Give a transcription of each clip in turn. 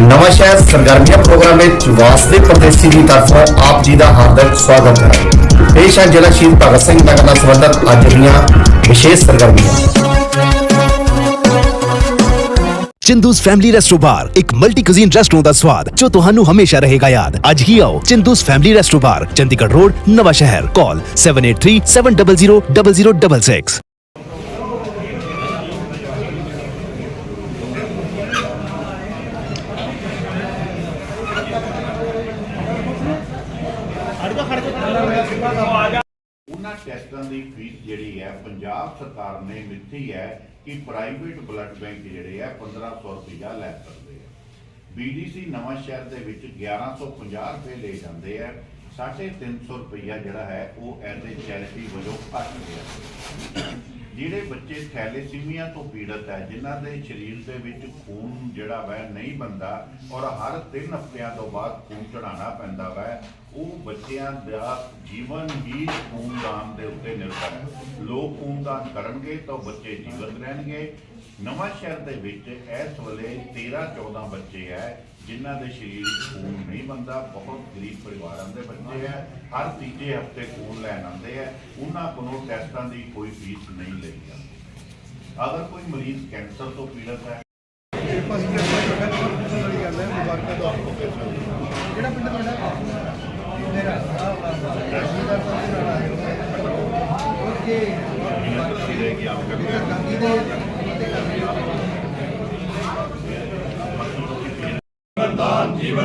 ਨਵਾਂ ਸ਼ਹਿਰ ਸਰਗਰਮੀਆਂ ਪ੍ਰੋਗਰਾਮ ਵਿੱਚ ਵਾਸਦੇ ਪਰਦੇਸੀ ਦੀ ਤਰਫੋਂ ਆਪ ਜੀ ਦਾ ਹਾਰਦਿਕ ਸਵਾਗਤ ਹੈ ਪੇਸ਼ ਹੈ ਜ਼ਿਲ੍ਹਾ ਸ਼ਹੀਦ ਭਗਤ ਸਿੰਘ ਨਗਰ ਨਾਲ ਸੰਬੰਧਿਤ ਅੱਜ ਦੀਆਂ ਵਿਸ਼ੇਸ਼ ਸਰਗਰਮੀਆਂ ਚਿੰਦੂਸ ਫੈਮਿਲੀ ਰੈਸਟੋ ਬਾਰ ਇੱਕ ਮਲਟੀ ਕੁਜ਼ੀਨ ਰੈਸਟੋਰੈਂਟ ਦਾ ਸਵਾਦ ਜੋ ਤੁਹਾਨੂੰ ਹਮੇਸ਼ਾ ਰਹੇਗਾ ਯਾਦ ਅੱਜ ਹੀ ਆਓ Chindus family resto bar Chandigarh road Nawan Shahar ਕਾਲ 7837000066 ਉਹਨਾਂ ਟੈਸਟਾਂ ਦੀ ਫੀਸ ਜਿਹੜੀ ਹੈ ਪੰਜਾਬ ਸਰਕਾਰ ਨੇ ਮਿੱਥੀ ਹੈ ਕਿ ਪ੍ਰਾਈਵੇਟ ਬਲੱਡ ਬੈਂਕ ਜਿਹੜੇ ਹੈ 1500 ਰੁਪਇਆ ਲੈ ਸਕਦੇ ਆ। ਬੀਡੀਸੀ ਨਵਾਂ ਸ਼ਹਿਰ ਦੇ ਵਿੱਚ 1150 ਰੁਪਏ ਲੈ ਜਾਂਦੇ ਆ। 350 ਰੁਪਇਆ ਜਿਹੜਾ ਹੈ, ਉਹ ਐਜ਼ ਏ ਚੈਰਿਟੀ ਵਜੋਂ ਕੱਟ ਗਿਆ। ਜਿਹੜੇ ਬੱਚੇ ਥੈਲੇਸੀਮੀਆ ਤੋਂ ਪੀੜਤ ਹੈ, ਜਿਨ੍ਹਾਂ ਦੇ ਸਰੀਰ ਦੇ ਵਿੱਚ ਖੂਨ ਜਿਹੜਾ ਵੈ ਨਹੀਂ ਬੰਦਾ ਔਰ ਹਰ 3 ਹਫ਼ਤਿਆਂ ਤੋਂ ਬਾਅਦ ਖੂਨ ਚੜਾਉਣਾ ਪੈਂਦਾ ਵੈ, ਉਹ ਬੱਚਿਆਂ ਦਾ ਜੀਵਨ ਹੀ ਖੂਨਦਾਨ ਦੇ ਉੱਤੇ ਨਿਰਭਰ ਹੈ। ਲੋਕ ਖੂਨਦਾਨ ਕਰਨਗੇ ਤਾਂ ਉਹ ਬੱਚੇ ਜੀਵਤ ਰਹਿਣਗੇ। ਨਵਾਂ ਸ਼ਹਿਰ ਦੇ ਵਿੱਚ ਇਸ ਵੇਲੇ 13 14 ਬੱਚੇ ਹੈ ਜਿਨ੍ਹਾਂ ਦੇ ਸਰੀਰ ਖੂਨ ਨਹੀਂ ਬੰਦਾ ਬਹੁਤ ਗਰੀਬ ਪਰਿਵਾਰਾਂ ਦੇ ਬੱਚੇ ਹੈ ਹਰ ਤੀਜੇ ਹਫ਼ਤੇ ਖੂਨ ਲੈਣ ਆਉਂਦੇ ਹੈ ਉਹਨਾਂ ਕੋਲੋਂ ਟੈਸਟਾਂ ਦੀ ਕੋਈ ਫੀਸ ਨਹੀਂ ਲਈ ਜਾਂਦੀ ਅਗਰ ਕੋਈ ਮਰੀਜ਼ ਕੈਂਸਰ ਤੋਂ ਪੀੜਤ ਹੈ ਕਿਹੜਾ ਪਿੰਡ ਤੁਹਾਡਾ ਮੇਰਾ ਓਕੇ ਇਹਨਾਂ ਤੁਸੀਂ ਰਹਿ ਕੇ ਆਓਗੇ ਗਾਂਧੀ ਦੇ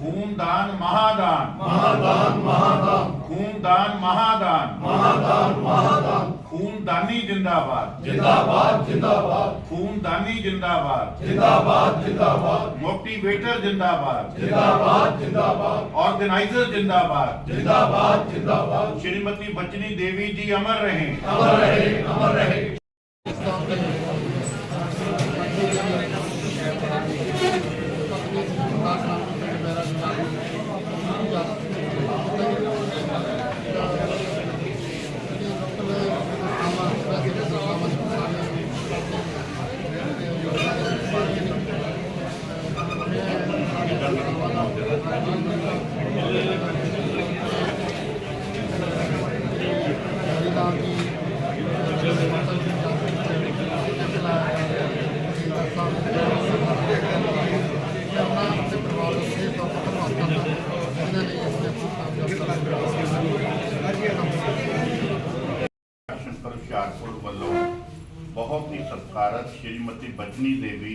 ਖੂਨਦਾਨ ਮਹਾਦਾਨ। ਮਹਾਦਾਨ ਮਹਾਦਾਨ। ਖੂਨਦਾਨ ਮਹਾਦਾਨ। ਮਹਾਦਾਨ ਮਹਾਦਾਨ। ਖੂਨਦਾਨੀ ਜਿੰਦਾਬਾਦ। ਜਿੰਦਾਬਾਦ ਜਿੰਦਾਬਾਦ। ਖੂਨਦਾਨੀ ਜਿੰਦਾਬਾਦ। ਜਿੰਦਾਬਾਦ ਜਿੰਦਾਬਾਦ। ਮੋਟੀਵੇਟਰ ਜਿੰਦਾਬਾਦ। ਜਿੰਦਾਬਾਦ ਜਿੰਦਾਬਾਦ। ਆਰਗੇਨਾਈਜ਼ਰ ਜਿੰਦਾਬਾਦ। ਜਿੰਦਾਬਾਦ ਜਿੰਦਾਬਾਦ। ਸ਼੍ਰੀਮਤੀ ਬਚਨੀ ਦੇਵੀ ਜੀ ਅਮਰ ਰਹੇ। ਸ਼ੰਕਰ ਹੁਸ਼ਿਆਰਪੁਰ ਵੱਲੋਂ ਬਹੁਤ ਸ਼੍ਰੀਮਤੀ ਬਚਨੀ ਦੇਵੀ,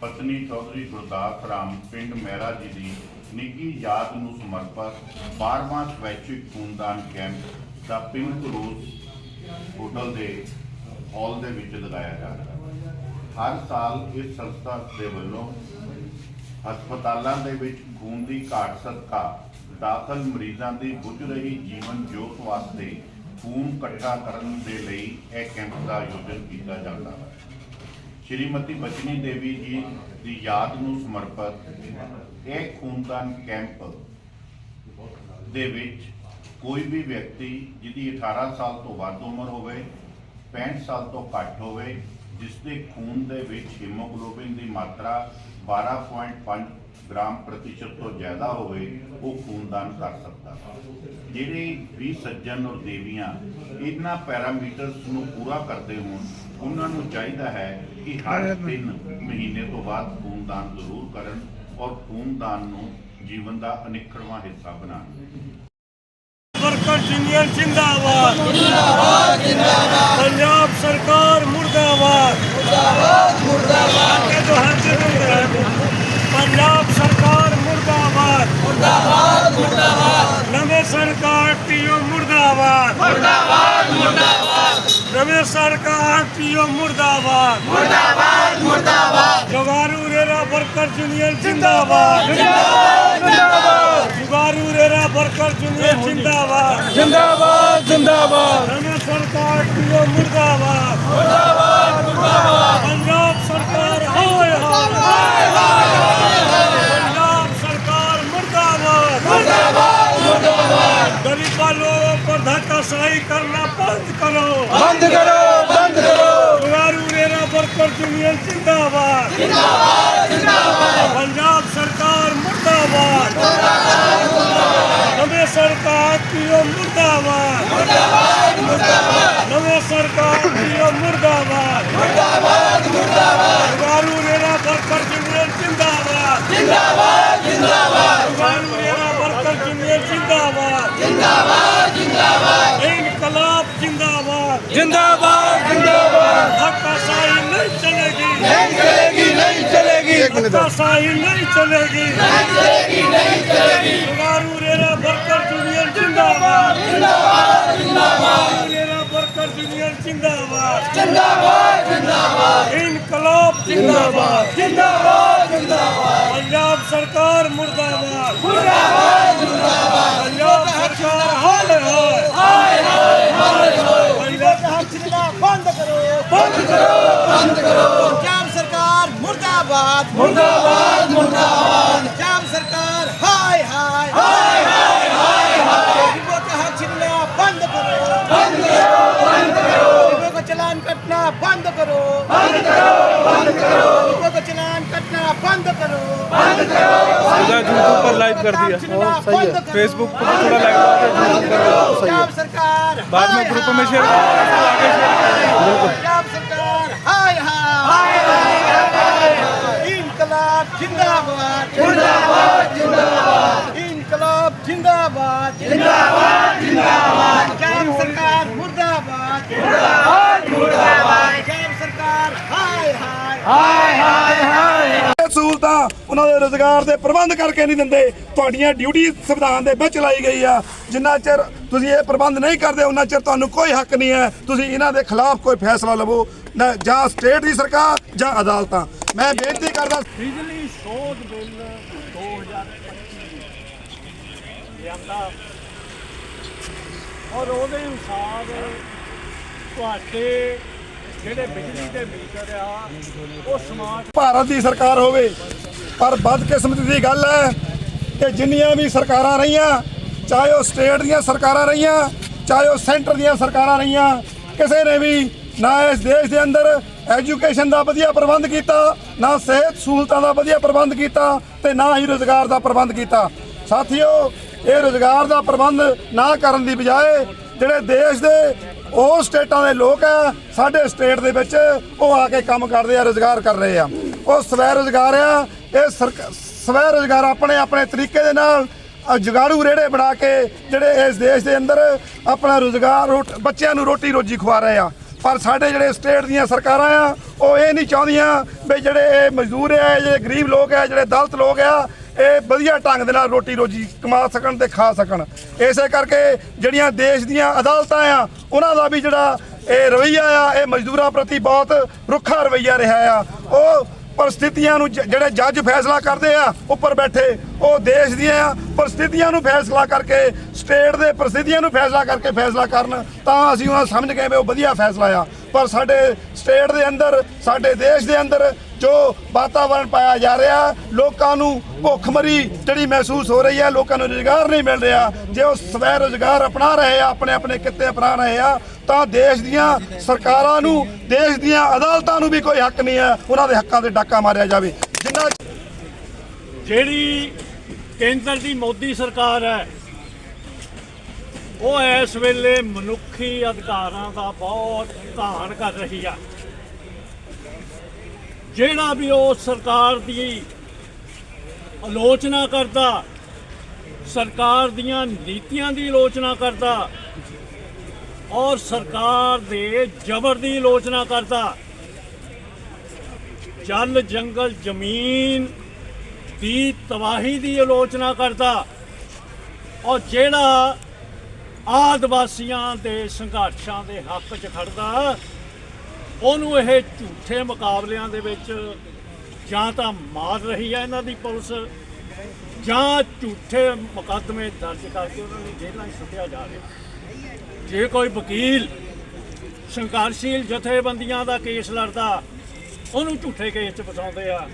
ਪਤਨੀ ਚੌਧਰੀ ਗੁਰਦਾਸ ਰਾਮ, ਪਿੰਡ ਮਹਿਰਾ ਜੀ ਦੀ ਨਿੱਘੀ ਯਾਦ ਨੂੰ ਸਮਰਪਿਤ 12ਵਾਂ ਸਵੈਚਿਕ ਖੂਨਦਾਨ ਕੈਂਪ ਦਾ ਪਿੰਕ ਰੋਜ਼ ਹੋਟਲ ਦੇ ਹਾਲ ਦੇ ਵਿੱਚ ਲਗਾਇਆ ਜਾ ਰਿਹਾ ਹਰ ਸਾਲ ਇਸ ਸੰਸਥਾ ਦੇ ਵੱਲੋਂ ਹਸਪਤਾਲਾਂ ਦੇ ਵਿੱਚ ਖੂਨ ਦੀ ਘਾਟ ਸਦਕਾ ਦਾਖਲ ਮਰੀਜ਼ਾਂ ਦੀ ਬੁੱਝ ਰਹੀ ਜੀਵਨ ਜੋਤ ਵਾਸਤੇ ਖੂਨ ਇਕੱਠਾ ਕਰਨ ਦੇ ਲਈ ਇਹ ਕੈਂਪ ਦਾ ਆਯੋਜਨ ਕੀਤਾ ਜਾਂਦਾ ਹੈ। ਸ਼੍ਰੀਮਤੀ ਬਚਨੀ ਦੇਵੀ ਜੀ ਦੀ ਯਾਦ ਨੂੰ ਸਮਰਪਿਤ ਇਹ ਖੂਨਦਾਨ ਕੈਂਪ ਦੇ ਵਿੱਚ ਕੋਈ ਵੀ ਵਿਅਕਤੀ ਜਿਹਦੀ 18 ਸਾਲ ਤੋਂ ਵੱਧ ਉਮਰ ਹੋਵੇ 65 ਸਾਲ ਤੋਂ ਘੱਟ ਹੋਵੇ, ਜਿਸ ਦੇ ਖੂਨ ਦੇ ਵਿੱਚ ਹੀਮੋਗਲੋਬਿਨ ਦੀ ਮਾਤਰਾ 12.5 ਗ੍ਰਾਮ ਪ੍ਰਤੀਸ਼ਤ ਤੋਂ ਜ਼ਿਆਦਾ ਹੋਵੇ, ਉਹ ਖੂਨਦਾਨ ਕਰ ਸਕਦਾ ਜਿਹੜੇ ਵੀ ਸੱਜਣ ਔਰ ਦੇਵੀਆਂ, ਇਹਨਾਂ ਪੈਰਾਮੀਟਰਸ ਨੂੰ ਪੂਰਾ ਕਰਦੇ ਹੋਣ ਉਹਨਾਂ ਨੂੰ ਚਾਹੀਦਾ ਹੈ ਕਿ ਹਰ 3 ਮਹੀਨੇ ਤੋਂ ਬਾਅਦ ਖੂਨਦਾਨ ਜ਼ਰੂਰ ਕਰਨ ਔਰ ਖੂਨਦਾਨ ਨੂੰ ਜੀਵਨ ਦਾ ਅਨਿੱਖੜਵਾਂ ਹਿੱਸਾ ਬਣਾਉਣ। ਵਰਕਰ ਯੂਨੀਅਨ ਜਿੰਦਾਬਾਦ। ਜਿੰਦਾਬਾਦ ਜਿੰਦਾਬਾਦ। ਪੰਜਾਬ ਸਰਕਾਰ ਮੁਰਦਾਬਾਦ। ਮੁਰਦਾਬਾਦ ਮੁਰਦਾਬਾਦ ਇਹ ਜੋ ਹਰ ਜਗ੍ਹਾ ਹੈ ਪੰਜਾਬ ਸਰਕਾਰ ਮੁਰਦਾਬਾਦ ਮੁਰਦਾਬਾਦ ਮੁਰਦਾਬਾਦ ਨਵੇਂ ਸਰਕਾਰ ਪੀਓ ਮੁਰਦਾਬਾਦ ਮੁਰਦਾਬਾਦ ਮੁਰਦਾਬਾਦ ਨਵੇਂ ਸਰਕਾਰ ਪੀਓ ਮੁਰਦਾਬਾਦ। ਮੁਰਦਾਬਾਦ ਮੁਰਦਾਬਾਦ। ਜਵਾਰੂ ਰੇਰਾ ਵਰਕਰ ਯੂਨੀਅਨ ਜਿੰਦਾਬਾਦ। ਜੁਗਾਰੂ ਰੇਰਾ ਵਰਕਰ ਯੂਨੀਅਨ ਜਿੰਦਾਬਾਦ। ਜਿੰਦਾਬਾਦ ਜਿੰਦਾਬਾਦ। ਨਵੇਂ ਸਰਕਾਰ ਪੀਓ ਮੁਰਦਾਬਾਦ। ਮੁਰਦਾਬਾਦ ਮੁਰਦਾਬਾਦ। ਪੰਜਾਬ ਸਰਕਾਰ ਹਾਏ ਹਾਏ। ਪੰਜਾਬ ਕਸਾਈ ਕਰਨਾ ਬੰਦ ਕਰੋ। ਬੰਦ ਕਰੋ ਬੰਦ ਕਰੋ। ਦੁਆਰੂ ਰੇਰਾ ਵਰਕਰ ਯੂਨੀਅਨ ਜਿੰਦਾਬਾਦ। ਜਿੰਦਾਬਾਦ ਜਿੰਦਾਬਾਦ। ਪੰਜਾਬ ਸਰਕਾਰ ਮੁਰਦਾਬਾਦ। ਨਵੇਂ ਸਰਕਾਰ ਪੀਓ ਮੁਰਦਾਬਾਦ। ਮੁਰਦਾਬਾਦ ਮੁਰਦਾਬਾਦ। ਨਵੇਂ ਸਰਕਾਰ ਪੀਓ ਮੁਰਦਾਬਾਦ। ਮੁਰਦਾਬਾਦ ਮੁਰਦਾਬਾਦ। ਦੁਆਰੂ ਰੇਰਾ ਵਰਕਰ ਯੂਨੀਅਨ ਜਿੰਦਾਬਾਦ। ਜਿੰਦਾਬਾਦ ਜਿੰਦਾਬਾਦ। ਦੁਆਰੂ ਜਿੰਦਾਬਾਦ। ਜਿੰਦਾਬਾਦ ਜਿੰਦਾਬਾਦ। ਇਨਕਲਾਬ ਜਿੰਦਾਬਾਦ। ਜਿੰਦਾਬਾਦ ਜਿੰਦਾਬਾਦ। ਧੱਕਾਸ਼ਾਹੀ ਨਹੀਂ ਚਲੇਗੀ। ਨਹੀਂ ਚਲੇਗੀ ਨਹੀਂ ਚਲੇਗੀ। ਧੱਕਾਸ਼ਾਹੀ ਨਹੀਂ ਚਲੇਗੀ। ਨਹੀਂ ਚਲੇਗੀ ਨਹੀਂ ਚਲੇਗੀ। ਗਾਰੂ ਰੇਰਾ ਵਰਕਰ ਯੂਨੀਅਨ ਜਿੰਦਾਬਾਦ। ਜਿੰਦਾਬਾਦ ਜਿੰਦਾਬਾਦ। ਰੇਰਾ ਵਰਕਰ ਯੂਨੀਅਨ ਜਿੰਦਾਬਾਦ। ਜਿੰਦਾਬਾਦ ਜਿੰਦਾਬਾਦ। ਇਨਕਲਾਬ ਜਿੰਦਾਬਾਦ। ਜਿੰਦਾਬਾਦ। सरकार मुर्दाबाद। मुर्दाबाद मुर्दाबाद। सरकार हाय हाय हाय हाय हाय मुर्दाबाद। मुर्दाबाद मुर्दाबाद। सरकार हाय हाय। हाय बंद करो। बंद करो बंद करो। चलान कटना बंद करो। बंद करो बंद करो। बंद करो बंद करो यूट्यूब पर लाइव कर दिया सही है फेसबुक पर थोड़ा लाइव करो पंजाब सरकार बाद में हाय ग्रुप में हाय। शेयर करो आगे शेयर ਉਹਨਾਂ ਦੇ ਰੋਜ਼ਗਾਰ ਦੇ ਪ੍ਰਬੰਧ ਕਰਕੇ ਨਹੀਂ ਦਿੰਦੇ। ਤੁਹਾਡੀਆਂ ਡਿਊਟੀ ਸੰਵਿਧਾਨ ਦੇ ਵਿੱਚ ਲਾਈ ਗਈ ਆ। ਜਿੰਨਾ ਚਿਰ ਤੁਸੀਂ ਇਹ ਪ੍ਰਬੰਧ ਨਹੀਂ ਕਰਦੇ ਉਹਨਾਂ ਚਿਰ ਤੁਹਾਨੂੰ ਕੋਈ ਹੱਕ ਨਹੀਂ ਹੈ। ਤੁਸੀਂ ਇਹਨਾਂ ਦੇ ਖਿਲਾਫ ਕੋਈ ਫੈਸਲਾ ਲਵੋ। ਜਾਂ ਸਟੇਟ ਦੀ ਸਰਕਾਰ ਜਾਂ ਅਦਾਲਤਾਂ। ਮੈਂ ਬੇਨਤੀ ਕਰਦਾ ਬਿਜਲੀ ਸੋਧ ਬਿੱਲ 2025 ਲਿਆਂਦਾ। ਔਰ ਉਹਦੇ ਅਨੁਸਾਰ ਤੁਹਾਡੇ ਜਿਹੜੇ ਬਿਜਲੀ ਦੇ ਮੀਟਰ ਆ ਉਹ ਸਮਾਰਟ ਭਾਰਤ ਦੀ ਸਰਕਾਰ ਹੋਵੇ ਪਰ ਬਦਕਿਸਮਤੀ ਦੀ ਗੱਲ ਹੈ ਕਿ ਜਿੰਨੀਆਂ ਵੀ ਸਰਕਾਰਾਂ ਰਹੀਆਂ, ਚਾਹੇ ਉਹ ਸਟੇਟ ਦੀਆਂ ਸਰਕਾਰਾਂ ਰਹੀਆਂ, ਚਾਹੇ ਉਹ ਸੈਂਟਰ ਦੀਆਂ ਸਰਕਾਰਾਂ ਰਹੀਆਂ, ਕਿਸੇ ਨੇ ਵੀ ਨਾ ਇਸ ਦੇਸ਼ ਦੇ ਅੰਦਰ ਐਜੂਕੇਸ਼ਨ ਦਾ ਵਧੀਆ ਪ੍ਰਬੰਧ ਕੀਤਾ, ਨਾ ਸਿਹਤ ਸਹੂਲਤਾਂ ਦਾ ਵਧੀਆ ਪ੍ਰਬੰਧ ਕੀਤਾ ਤੇ ਨਾ ਹੀ ਰੋਜ਼ਗਾਰ ਦਾ ਪ੍ਰਬੰਧ ਕੀਤਾ। ਸਾਥੀਓ, ਇਹ ਰੋਜ਼ਗਾਰ ਦਾ ਪ੍ਰਬੰਧ ਨਾ ਕਰਨ ਦੀ ਬਜਾਏ ਜਿਹੜੇ ਦੇਸ਼ ਦੇ ਉਹ ਸਟੇਟਾਂ ਦੇ ਲੋਕ ਆ, ਸਾਡੇ ਸਟੇਟ ਦੇ ਵਿੱਚ ਉਹ ਆ ਕੇ ਕੰਮ ਕਰਦੇ ਆ, ਰੋਜ਼ਗਾਰ ਕਰ ਰਹੇ ਆ। ਉਹ ਸਵੈ ਰੋਜ਼ਗਾਰ ਆ ਇਹ ਸਰਕ- ਸਵੈ ਰੋਜ਼ਗਾਰ ਆਪਣੇ ਆਪਣੇ ਤਰੀਕੇ ਦੇ ਨਾਲ ਜੁਗਾੜੂ ਰੇੜੇ ਬਣਾ ਕੇ ਜਿਹੜੇ ਇਸ ਦੇਸ਼ ਦੇ ਅੰਦਰ ਆਪਣਾ ਰੋਜ਼ਗਾਰ ਰੋਟ- ਬੱਚਿਆਂ ਨੂੰ ਰੋਟੀ ਰੋਜੀ ਖਵਾ ਰਹੇ ਆ। ਪਰ ਸਾਡੇ ਜਿਹੜੇ ਸਟੇਟ ਦੀਆਂ ਸਰਕਾਰਾਂ ਆ, ਉਹ ਇਹ ਨਹੀਂ ਚਾਹੁੰਦੀਆਂ ਵੀ ਜਿਹੜੇ ਇਹ ਮਜ਼ਦੂਰ ਆ ਜਿਹੜੇ ਗਰੀਬ ਲੋਕ ਆ, ਜਿਹੜੇ ਦਲਤ ਲੋਕ ਆ, ਇਹ ਵਧੀਆ ਢੰਗ ਦੇ ਨਾਲ ਰੋਟੀ ਰੋਜੀ ਕਮਾ ਸਕਣ ਤੇ ਖਾ ਸਕਣ। ਇਸੇ ਕਰਕੇ ਜਿਹੜੀਆਂ ਦੇਸ਼ ਦੀਆਂ ਅਦਾਲਤਾਂ ਆ, ਉਹਨਾਂ ਦਾ ਵੀ ਜਿਹੜਾ ਇਹ ਰਵਈਆ ਆ, ਇਹ ਮਜ਼ਦੂਰਾਂ ਪ੍ਰਤੀ ਬਹੁਤ ਰੁੱਖਾ ਰਵਈਆ ਰਿਹਾ ਆ। ਉਹ ਪਰਿਸਥਿਤੀਆਂ ਨੂੰ ਜਿਹੜੇ ਜੱਜ ਫੈਸਲਾ ਕਰਦੇ ਆ, ਉੱਪਰ ਬੈਠੇ, ਉਹ ਦੇਸ਼ ਦੀਆਂ ਪਰਿਸਥਿਤੀਆਂ ਨੂੰ ਫੈਸਲਾ ਕਰਕੇ, ਸਟੇਟ ਦੇ ਪਰਿਸਥਿਤੀਆਂ ਨੂੰ ਫੈਸਲਾ ਕਰਕੇ ਫੈਸਲਾ ਕਰਨ, ਤਾਂ ਅਸੀਂ ਉਹਨਾਂ ਸਮਝ ਗਏ ਵੀ ਉਹ ਵਧੀਆ ਫੈਸਲਾ ਆ। ਪਰ ਸਾਡੇ ਸਟੇਟ ਦੇ ਅੰਦਰ, ਸਾਡੇ ਦੇਸ਼ ਦੇ ਅੰਦਰ ਜੋ ਵਾਤਾਵਰਣ ਪਾਇਆ ਜਾ ਰਿਹਾ, ਲੋਕਾਂ ਨੂੰ ਭੁੱਖਮਰੀ ਜਿਹੜੀ ਮਹਿਸੂਸ ਹੋ ਰਹੀ ਹੈ, ਲੋਕਾਂ ਨੂੰ ਰੁਜ਼ਗਾਰ ਨਹੀਂ ਮਿਲ ਰਿਹਾ। ਜੇ ਉਹ ਸਵੈ ਰੁਜ਼ਗਾਰ ਅਪਣਾ ਰਹੇ ਆ, ਆਪਣੇ ਆਪਣੇ ਕਿੱਤੇ ਅਪਣਾ ਰਹੇ ਆ, ਤਾਂ ਦੇਸ਼ ਦੀਆਂ ਸਰਕਾਰਾਂ ਨੂੰ, ਦੇਸ਼ ਦੀਆਂ ਅਦਾਲਤਾਂ ਨੂੰ ਵੀ ਕੋਈ ਹੱਕ ਨਹੀਂ ਹੈ, ਉਹਨਾਂ ਦੇ ਹੱਕਾਂ ਤੇ ਡਾਕਾ ਮਾਰਿਆ ਜਾਵੇ। ਜਿੰਨਾ ਜਿਹੜੀ ਕੇਂਦਰ ਦੀ ਮੋਦੀ ਸਰਕਾਰ ਹੈ, ਉਹ ਇਸ ਵੇਲੇ ਮਨੁੱਖੀ ਅਧਿਕਾਰਾਂ ਦਾ ਬਹੁਤ ਘਾਣ ਕਰ ਰਹੀ ਆ। ਜਿਹੜਾ ਵੀ ਉਹ ਸਰਕਾਰ ਦੀ ਆਲੋਚਨਾ ਕਰਦਾ, ਸਰਕਾਰ ਦੀਆਂ ਨੀਤੀਆਂ ਦੀ ਆਲੋਚਨਾ ਕਰਦਾ ਔਰ ਸਰਕਾਰ ਦੇ ਜ਼ਬਰ ਦੀ ਆਲੋਚਨਾ ਕਰਦਾ, ਜਲ, ਜੰਗਲ, ਜ਼ਮੀਨ ਦੀ ਤਬਾਹੀ ਦੀ ਆਲੋਚਨਾ ਕਰਦਾ ਔਰ ਜਿਹੜਾ ਆਦਿਵਾਸੀਆਂ ਦੇ ਸੰਘਰਸ਼ਾਂ ਦੇ ਹੱਕ 'ਚ ਖੜਦਾ ਉਹਨੂੰ ਇਹ ਝੂਠੇ ਮੁਕਾਬਲਿਆਂ ਦੇ ਵਿੱਚ ਜਾਂ ਤਾਂ ਮਾਰ ਰਹੀ ਹੈ ਇਹਨਾਂ ਦੀ ਪੁਲਿਸ, ਜਾਂ ਝੂਠੇ ਮੁਕੱਦਮੇ ਦਰਜ ਕਰਕੇ ਉਹਨਾਂ ਨੂੰ ਜੇਲ੍ਹਾਂ 'ਚ ਸੁੱਟਿਆ ਜਾ ਰਿਹਾ। ਜੇ ਕੋਈ ਵਕੀਲ ਸੰਘਰਸ਼ੀਲ ਜਥੇਬੰਦੀਆਂ ਦਾ ਕੇਸ ਲੜਦਾ, ਉਹਨੂੰ ਝੂਠੇ ਕੇਸ 'ਚ ਫਸਾਉਂਦੇ ਆ।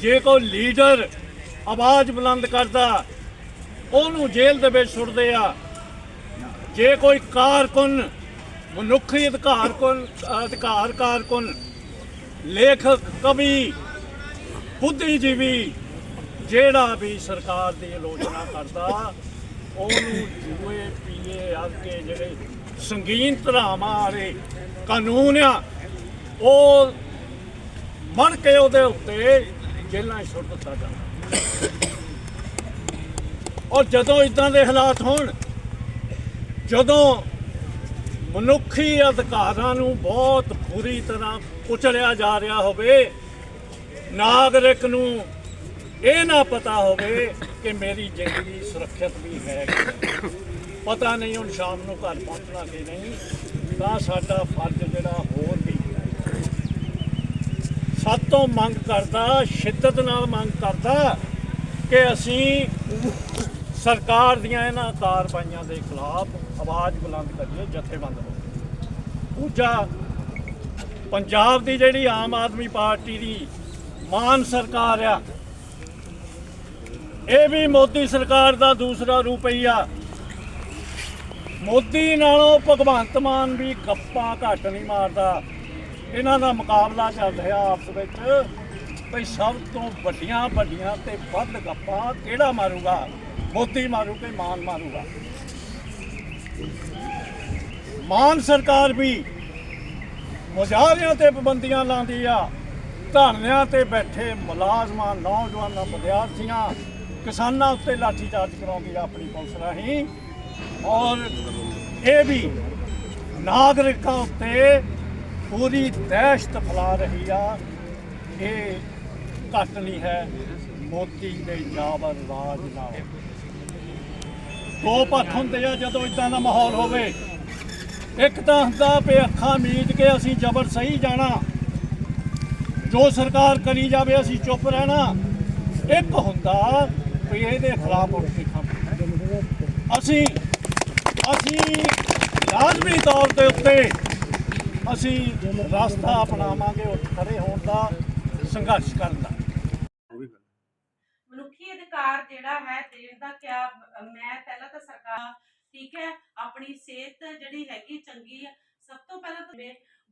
ਜੇ ਕੋਈ ਲੀਡਰ ਆਵਾਜ਼ ਬੁਲੰਦ ਕਰਦਾ, ਉਹਨੂੰ ਜੇਲ੍ਹ ਦੇ ਵਿੱਚ ਸੁੱਟਦੇ ਆ। ਜੇ ਕੋਈ ਕਾਰਕੁਨ ਮਨੁੱਖੀ ਅਧਿਕਾਰ ਕੁਨ ਅਧਿਕਾਰ ਕਾਰਕੁਨ ਲੇਖਕ ਕਵੀ, ਬੁੱਧੀਜੀਵੀ, ਜਿਹੜਾ ਵੀ ਸਰਕਾਰ ਦੀ ਆਲੋਚਨਾ ਕਰਦਾ, ਉਹਨੂੰ ਜੂਏ ਪੀਏ ਅੱਗੇ ਜਿਹੜੇ ਸੰਗੀਨ ਧਰਾਵਾਂ ਵਾਲੇ ਕਾਨੂੰਨ ਆ, ਉਹ ਮੜ ਕੇ ਉਹਦੇ ਉੱਤੇ ਜੇਲਾਂ ਛੁੱਟ ਦਿੱਤਾ ਜਾਂਦਾ ਔਰ ਜਦੋਂ ਇਦਾਂ ਦੇ ਹਾਲਾਤ ਹੋਣ, ਜਦੋਂ ਮਨੁੱਖੀ ਅਧਿਕਾਰਾਂ ਨੂੰ ਬਹੁਤ ਬੁਰੀ ਤਰ੍ਹਾਂ ਕੁਚਲਿਆ ਜਾ ਰਿਹਾ ਹੋਵੇ, ਨਾਗਰਿਕ ਨੂੰ ਇਹ ਨਾ ਪਤਾ ਹੋਵੇ ਕਿ ਮੇਰੀ ਜ਼ਿੰਦਗੀ ਸੁਰੱਖਿਅਤ ਵੀ ਹੈ ਪਤਾ ਨਹੀਂ ਹੁਣ ਸ਼ਾਮ ਨੂੰ ਘਰ ਪਹੁੰਚਣਾ ਕਿ ਨਹੀਂ, ਤਾਂ ਸਾਡਾ ਫਰਜ਼ ਜਿਹੜਾ ਹੋਰ ਵੀ ਸਾਤੋਂ ਮੰਗ ਕਰਦਾ, ਸ਼ਿੱਦਤ ਨਾਲ ਮੰਗ ਕਰਦਾ ਕਿ ਅਸੀਂ ਸਰਕਾਰ ਦੀਆਂ ਇਹਨਾਂ ਕਾਰਵਾਈਆਂ ਦੇ ਖਿਲਾਫ ਆਵਾਜ਼ ਬੁਲੰਦ ਕਰੀਏ, ਜਥੇਬੰਦ ਹੋ ਦੂਜਾ ਪੰਜਾਬ ਦੀ ਜਿਹੜੀ ਆਮ ਆਦਮੀ ਪਾਰਟੀ ਦੀ ਮਾਨ ਸਰਕਾਰ ਆ, ਇਹ ਵੀ ਮੋਦੀ ਸਰਕਾਰ ਦਾ ਦੂਸਰਾ ਰੂਪ ਹੀ ਆ। ਮੋਦੀ ਨਾਲੋਂ ਭਗਵੰਤ ਮਾਨ ਵੀ ਗੱਪਾਂ ਘੱਟ ਨਹੀਂ ਮਾਰਦਾ। ਇਹਨਾਂ ਦਾ ਮੁਕਾਬਲਾ ਚੱਲ ਰਿਹਾ ਆਪਸ ਵਿੱਚ, ਭਈ ਸਭ ਤੋਂ ਵੱਡੀਆਂ ਵੱਡੀਆਂ ਤੇ ਵੱਧ ਗੱਪਾਂ ਕਿਹੜਾ ਮਾਰੂਗਾ? ਮੋਦੀ ਮਾਰੂ ਕੇ ਮਾਨ ਮਾਰੂਗਾ। ਮਾਨ ਸਰਕਾਰ ਵੀ ਮੁਜ਼ਾਹਰਿਆਂ ਤੇ ਪਾਬੰਦੀਆਂ ਲਾਉਂਦੀ ਆ, ਧਰਨਿਆਂ ਤੇ ਬੈਠੇ ਮੁਲਾਜ਼ਮਾਂ, ਨੌਜਵਾਨਾਂ, ਵਿਦਿਆਰਥੀਆਂ, ਕਿਸਾਨਾਂ ਉੱਤੇ ਲਾਠੀਚਾਰਜ ਕਰਾਉਂਦੀ ਆ ਆਪਣੀ ਪੁਲਿਸ ਰਾਹੀਂ। ਔਰ ਇਹ ਵੀ ਨਾਗਰਿਕਾਂ ਉੱਤੇ ਪੂਰੀ ਦਹਿਸ਼ਤ ਫੈਲਾ ਰਹੀ ਆ। ਇਹ ਘੱਟ ਨਹੀਂ ਹੈ, ਮੋਦੀ ਦੇ ਜਾਬਰ ਰਾਜ ਨਾਲ। ਦੋ ਪੱਖ ਹੁੰਦੇ ਆ ਜਦੋਂ ਇਦਾਂ ਦਾ ਮਾਹੌਲ ਹੋਵੇ। ਇੱਕ ਤਾਂ ਹੁੰਦਾ ਵੀ ਅੱਖਾਂ ਮੀਚ ਕੇ ਅਸੀਂ ਜ਼ਬਰ ਸਹੀ ਜਾਣਾ। ਜੋ ਸਰਕਾਰ ਕਰੀ ਜਾਵੇ, ਅਸੀਂ ਚੁੱਪ ਰਹਿਣਾ। ਇੱਕ ਹੁੰਦਾ ਵੀ ਇਹਦੇ ਖਿਲਾਫ ਉੱਠ ਕੇ ਕੰਮ ਅਸੀਂ ਅਸੀਂ ਲਾਜ਼ਮੀ ਤੌਰ ਦੇ ਉੱਤੇ ਅਸੀਂ ਰਸਤਾ ਅਪਣਾਵਾਂਗੇ, ਉੱਠ ਖੜੇ ਹੋਣ ਦਾ ਸੰਘਰਸ਼ ਕਰਨ ਦਾ। ਅਧਿਕਾਰ ਜਿਹੜਾ ਹੈ ਦੇਣ ਦਾ ਕਿਆ, ਮੈਂ ਪਹਿਲਾਂ ਤਾਂ ਸਰਕਾਰ ਠੀਕ ਹੈ, ਆਪਣੀ ਸਿਹਤ ਜਿਹੜੀ ਹੈਗੀ ਚੰਗੀ ਹੈ ਸਭ ਤੋਂ ਪਹਿਲਾਂ ਤਾਂ